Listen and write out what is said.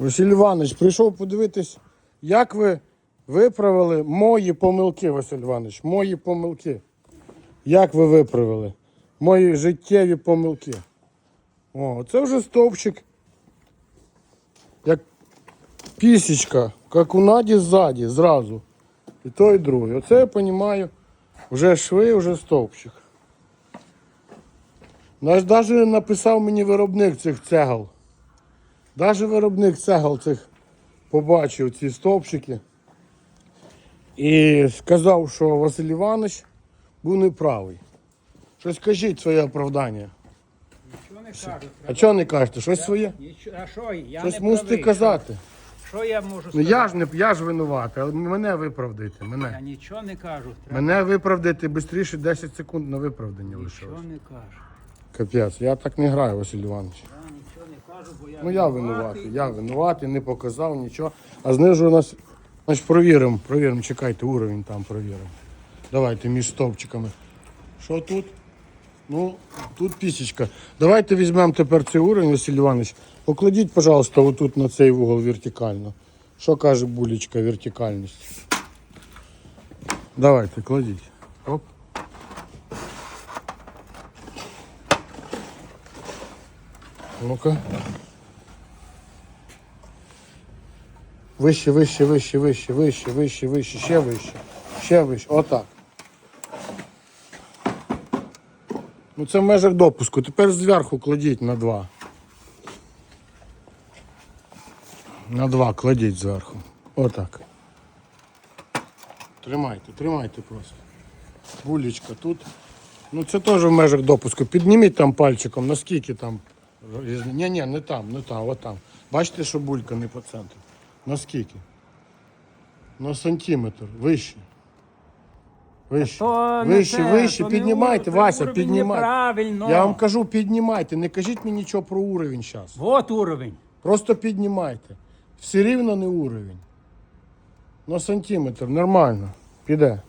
Василь Іванович, прийшов подивитись, як ви виправили мої помилки, Василь Іванович, мої помилки. Як ви виправили? Мої життєві помилки. О, це вже стовпчик. Як пісічка, як у наді ззаді, зразу. І той, і другий. Оце я розумію, вже шви, вже стовпчик. Наш навіть написав мені виробник цих цегл. Навіть виробник цегл цих побачив ці стовпчики. І сказав, що Василь Іванович був неправий. Щось кажіть своє оправдання. Нічого не кажу. А чого не кажете? Щось своє? Нічого, а що я Щось не мусите правий. казати. Що, що я можу Ну сказати? я ж не я ж винуватий, але мене виправдайте. Я Мене. нічого не кажу. Треба. Мене виправдати швидше 10 секунд на виправдання лишилось. Нічого не кажу. Капець, я так не граю, Василь Іванович. Я нічого кажу, бо я Ну я винуватий, я винуватий, не показав нічого. А знизу у нас, значить, провіримо, провіримо, чекайте, уровень там провіримо. Давайте між стовпчиками. Що тут? Ну, тут пісічка. Давайте візьмемо тепер цей уровень, Василь Іванович. Покладіть, пожалуйста, отут на цей вугол вертикально. Що каже булечка вертикальність? Давайте, кладіть. Оп. Ну-ка. Вище, вище, вище, вище, вище, вище, вище, ще вище, ще вище. Отак. Ну це в межах допуску. Тепер зверху кладіть на два. На два кладіть зверху. Отак. Тримайте, тримайте просто. Булечка тут. Ну це теж в межах допуску. Підніміть там пальчиком, наскільки там. Ні, ні, не там, не там, от там. Бачите, що булька не по центру. Наскільки? На сантиметр. Вище. Вище. То не вище, це, вище. то не Піднімайте, Вася, уровень піднімайте. неправильно. Я вам кажу, піднімайте. Не кажіть мені нічого про уровень зараз. Вот уровень. Просто піднімайте. Все рівно не уровень. На сантиметр, нормально. Піде.